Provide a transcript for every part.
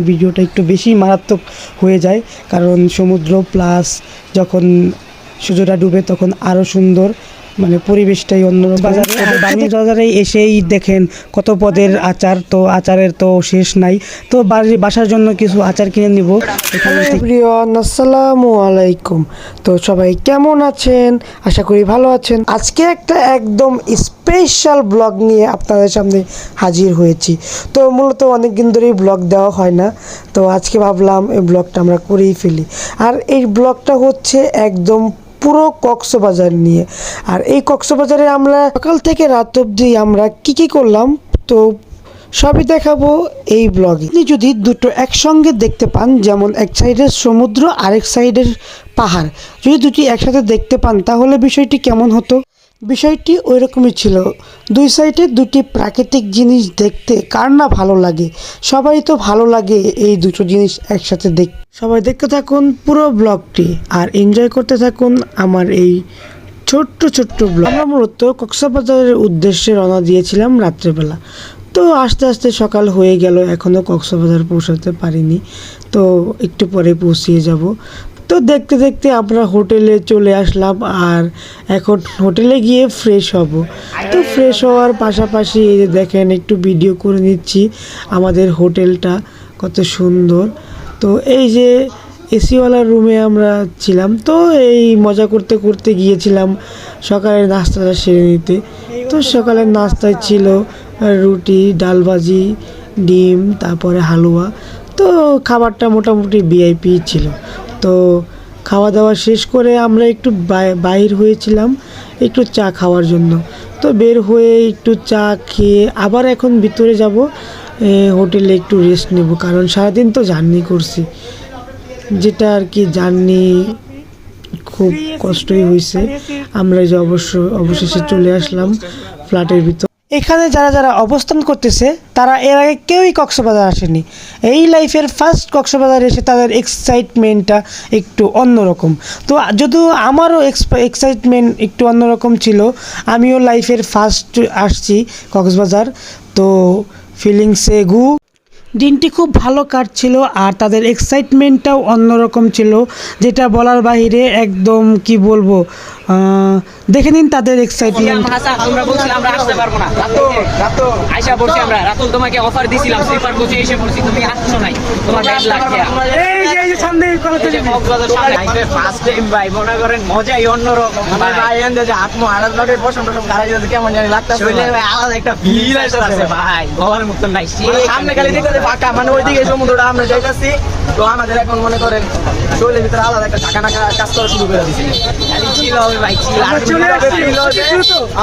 ভিডিওটা একটু বেশি মারাত্মক হয়ে যায়। কারণ সমুদ্র প্লাস যখন সূর্যটা ডুবে তখন আরও সুন্দর মানে পরিবেশটাই অন্য বাজারে? বাণী বাজারে এসেই দেখেন কত পদের আচার তো আচারের তো শেষ নাই। তো বাসার জন্য কিছু আচার কিনে নিব। থেকে- আসসালামু আলাইকুম। তো সবাই কেমন আছেন? আশা করি ভালো আছেন। আজকে একটা একদম স্পেশাল ব্লগ নিয়ে আপনাদের সামনে হাজির হয়েছি। তো মূলত অনেক দিন ধরেই ব্লগ দেওয়া হয় না। তো আজকে ভাবলাম এই ব্লগটা আমরা করেই ফেলি। আর এই ব্লগটা হচ্ছে একদম পুরো কক্সবাজার নিয়ে। আর এই কক্সবাজারে আমরা সকাল থেকে রাত অবধি আমরা কি কি করলাম? তো সবই দেখাবো এই ব্লগে আপনি যদি দুটো একসঙ্গে দেখতে পান, যেমন এক সাইডের সমুদ্র, আরেক সাইডের পাহাড়। যদি দুটি একসাথে দেখতে পান, তাহলে বিষয়টি কেমন হতো? বিষয়টি ওই রকমই ছিল। দুই সাইডে দুটি প্রাকৃতিক জিনিস দেখতে কার না ভালো লাগে? সবাই তো ভালো লাগে এই দুটো জিনিস একসাথে দেখ সবাই দেখতে থাকুন পুরো ব্লগটি আর এনজয় করতে থাকুন আমার এই ছোট্ট ছোট্ট ব্লগ। আমরা মূলত কক্সবাজারের উদ্দেশ্যে রওনা দিয়েছিলাম রাত্রেবেলা। তো আস্তে আস্তে সকাল হয়ে গেল এখনও কক্সবাজার পৌঁছাতে পারিনি। তো একটু পরে পৌঁছিয়ে যাব। তো দেখতে দেখতে আমরা হোটেলে চলে আসলাম আর এখন হোটেলে গিয়ে ফ্রেশ হব। তো ফ্রেশ হওয়ার পাশাপাশি এই যে দেখেন, একটু ভিডিও করে নিচ্ছি আমাদের হোটেলটা, কত সুন্দর। তো এই যে এসিওয়ালা রুমে আমরা ছিলাম, তো এই মজা করতে করতে গিয়েছিলাম সকালের নাস্তাটা সেরে নিতে। তো সকালের নাস্তায় ছিল রুটি, ডাল ভাজি, ডিম, তারপরে হালুয়া। তো খাবারটা মোটামুটি ভিআইপি ছিল। তো খাওয়া দাওয়া শেষ করে আমরা একটু বাই- বাইর হয়েছিলাম একটু চা খাওয়ার জন্য। তো বের হয়ে একটু চা খেয়ে আবার এখন ভিতরে যাব হোটেলে একটু রেস্ট নেব, কারণ সারাদিন তো জার্নি করছি। যেটা আর কি জার্নি খুব কষ্টই হয়েছে। আমরা যে অবশ্য, অবশেষে চলে আসলাম ফ্ল্যাটের ভিতর। এখানে যারা যারা অবস্থান করতেছে, তারা এর আগে কেউই কক্সবাজার আসেনি। এই লাইফের ফার্স্ট কক্সবাজার এসে তাদের এক্সাইটমেন্টটা একটু অন্যরকম। তো যদিও আমারও এক্সাইটমেন্ট একটু অন্যরকম ছিল, আমিও লাইফের ফার্স্ট আসছি কক্সবাজার। তো ফিলিংসে গু। দিনটি খুব ভালো কাটছিল আর তাদের এক্সাইটমেন্টটাও অন্যরকম ছিল, যেটা বলার বাইরে একদম কি বলব দেখে নিন তাদের এক্সাইটমেন্ট আমরা বলছিলাম আমরা আসতে পারব না। আইসা বলছি আমরা রাতুল তোমাকে অফার দিছিলাম স্লিপার কোচে এসে বলছি তুমি আসছো নাই তোমার ব্যাড লাগ এই যে এই যে সামনে ফার্স্ট টাইম ভাই মনে করেন মজাই অন্যরকম। ভাই। শরীরে ভাই আলাদা একটা ফিল আসছে ভাই। বলার মতো নাই। সামনে খালি দেখতে ফাঁকা মানে ওইদিকে সমুদ্রটা আমরা যাইতাছি। তো আমাদের এখন মনে করেন শরীরের ভিতরে আলাদা একটা ঢাকা ঢাকা কাজ করা শুরু করে দিচ্ছে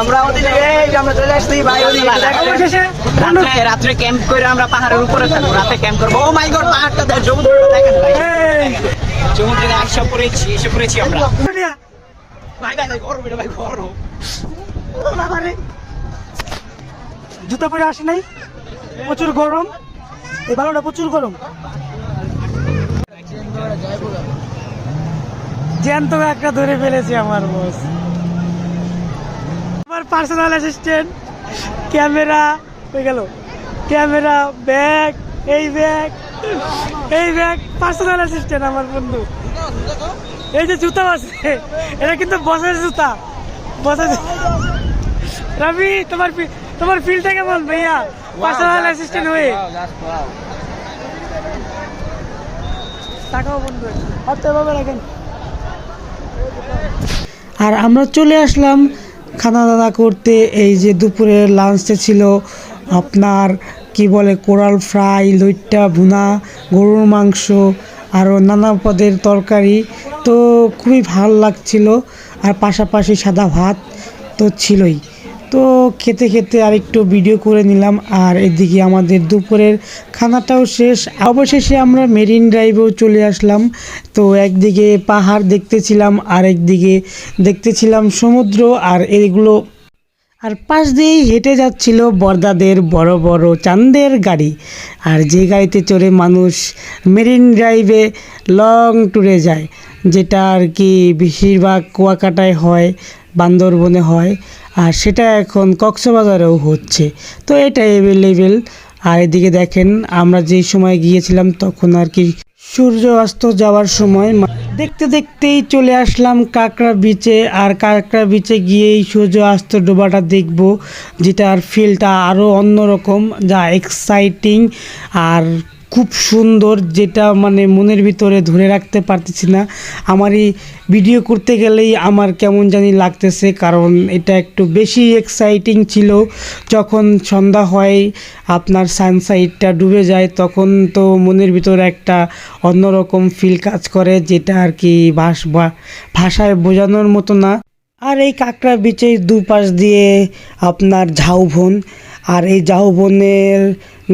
আমরা ওদিকে আমরা চলে আসছি ভাই রাত্রে ক্যাম্প করে আমরা পাহাড়ের উপরে থাকব রাতে ক্যাম্প করব। ও মাই গড পাহাড়টা দেখেন সমুদ্রে আইসা পড়েছি এসে পড়েছি আমরা। ভাই ভাই ভাই গরম এটা ভাই গরম। জুতা পরে আসি নাই? প্রচুর গরম। এই বালুটা প্রচুর গরম। জ্যান্ত একটা ধরে ফেলেছে আমার বস আমার পার্সোনাল অ্যাসিস্ট্যান্ট ক্যামেরা হয়ে গেল। ক্যামেরা ব্যাগ এই ব্যাগ এই ব্যাগ পার্সোনাল অ্যাসিস্ট্যান্ট আমার বন্ধু। এই যে জুতা আছে এটা কিন্তু বসের জুতা। বসের রবি তোমার তোমার ফিলটা কেমন ভাইয়া? পার্সোনাল অ্যাসিস্ট্যান্ট হয়ে। আর আমরা চলে আসলাম খানা দানা করতে। এই যে দুপুরের লাঞ্চে ছিল আপনার, কি বলে, কোরাল ফ্রাই, লইট্টা, ভুনা, গরুর মাংস আরও নানা পদের তরকারি। তো খুবই ভালো লাগছিল। আর পাশাপাশি সাদা ভাত তো ছিলই। তো খেতে খেতে আর একটু ভিডিও করে নিলাম। আর এদিকে আমাদের দুপুরের খানাটাও শেষ। অবশেষে আমরা মেরিন ড্রাইভেও চলে আসলাম। তো একদিকে পাহাড় দেখতেছিলাম আর একদিকে দেখতেছিলাম সমুদ্র আর এইগুলো আর পাশ দিয়েই হেঁটে যাচ্ছিল বর্দাদের বড় বড় চান্দের গাড়ি। আর যে গাড়িতে চড়ে মানুষ মেরিন ড্রাইভে লং ট্যুরে যায়, যেটা আর কি বেশিরভাগ কুয়াকাটায় হয়। বান্দরবনে হয়, আর সেটা এখন কক্সবাজারেও হচ্ছে। তো এটা অ্যাভেলেবেল আর এদিকে দেখেন, আমরা যেই সময় গিয়েছিলাম তখন আর কি সূর্য অস্ত যাওয়ার সময় দেখতে দেখতেই চলে আসলাম কাঁকড়া বিচে আর কাঁকড়া বিচে গিয়েই সূর্য অস্ত ডোবাটা দেখব, যেটার ফিলটা আরও অন্যরকম, যা এক্সাইটিং আর খুব সুন্দর যেটা মানে মনের ভিতরে ধরে রাখতে পারতেছি না। আমার এই ভিডিও করতে গেলেই আমার কেমন জানি লাগতেছে, কারণ এটা একটু বেশি এক্সাইটিং ছিল। যখন সন্ধ্যা হয়, আপনার সানসাইডটা ডুবে যায়, তখন তো মনের ভিতরে একটা অন্যরকম ফিল কাজ করে, যেটা আর কি ভাষ ভাষায় বোঝানোর মতো না। আর এই কাঁকড়া বিচের দুপাশ দিয়ে আপনার ঝাউবন আর এই ঝাউবনের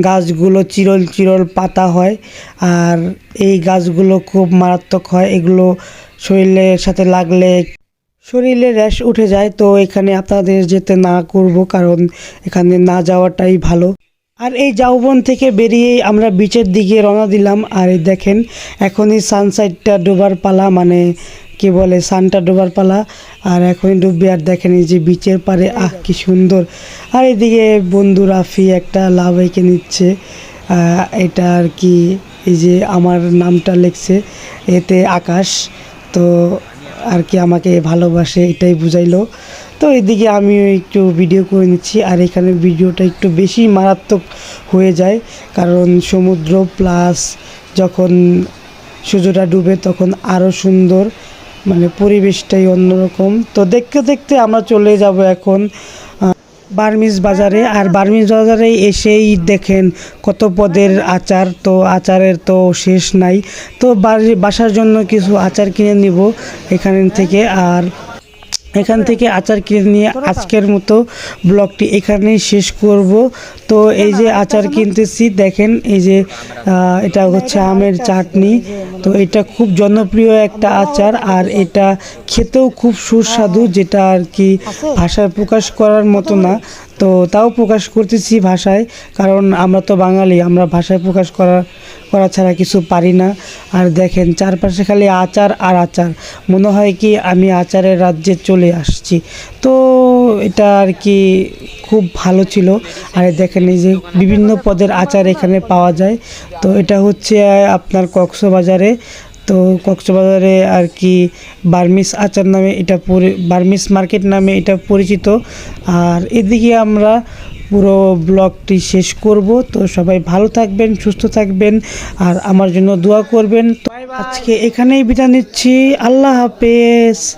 গাছগুলো চিরল চিরল পাতা হয়। আর এই গাছগুলো খুব মারাত্মক হয়। এগুলো শরীরের সাথে লাগলে শরীরে র্যাশ উঠে যায়। তো এখানে আপনাদের যেতে না করব, কারণ এখানে না যাওয়াটাই ভালো। আর এই জাউবন থেকে বেরিয়েই আমরা বিচের দিকে রওনা দিলাম। আর এই দেখেন, এখনই সানসাইডটা ডোবার পালা মানে কি বলে সানটা ডোবার পালা। আর এখনই ডুববে, আর দেখেন এই যে বিচের পারে আহ, কি সুন্দর। আর এদিকে বন্ধু রাফি একটা লাভ এঁকে নিচ্ছে। এটা আর কি, এই যে আমার নামটা লেখছে, এতে আকাশ। তো আর কি আমাকে ভালোবাসে, এটাই বুঝাইলো। তো এদিকে আমিও একটু ভিডিও করে নিচ্ছি, আর এখানে ভিডিওটা একটু বেশি মারাত্মক হয়ে যায়, কারণ সমুদ্র প্লাস যখন সূর্যটা ডুবে তখন আরও সুন্দর মানে পরিবেশটাই অন্যরকম। তো দেখতে দেখতে আমরা চলে যাব এখন বার্মিজ বাজারে, আর বার্মিজ বাজারে এসেই দেখেন কত পদের আচার, তো আচারের তো শেষ নাই। তো বাসার জন্য কিছু আচার কিনে নিব এখান থেকে, আর এখান থেকে আচার কিনে নিয়ে আজকের মতো ব্লগটি এখানেই শেষ করব। তো এই যে আচার কিনতেছি দেখেন এই যে এটা হচ্ছে আমের চাটনি। তো এটা খুব জনপ্রিয় একটা আচার আর এটা খেতেও খুব সুস্বাদু যেটা আর কি ভাষায় প্রকাশ করার মতো না। তো তাও প্রকাশ করতেছি ভাষায়, কারণ আমরা তো বাঙালি, আমরা ভাষায় প্রকাশ করা করা ছাড়া কিছু পারি না। আর দেখেন, চারপাশে খালি আচার আর আচার। মনে হয় কি আমি আচারের রাজ্যে চলে আসছি। তো এটা আর কি খুব ভালো ছিল। আর দেখেন এই যে বিভিন্ন পদের আচার এখানে পাওয়া যায়। তো এটা হচ্ছে আপনার কক্সবাজারে তো কক্সবাজারে আর কি বার্মিস আচার নামে এটা পরি- বার্মিস মার্কেট নামে এটা পরিচিত। আর এদিকে আমরা পুরো ব্লগটি শেষ করব। তো সবাই ভালো থাকবেন সুস্থ থাকবেন আর আমার জন্য দোয়া করবেন। তো আজকে এখানেই বিদায় নিচ্ছি। আল্লাহ হাফেজ।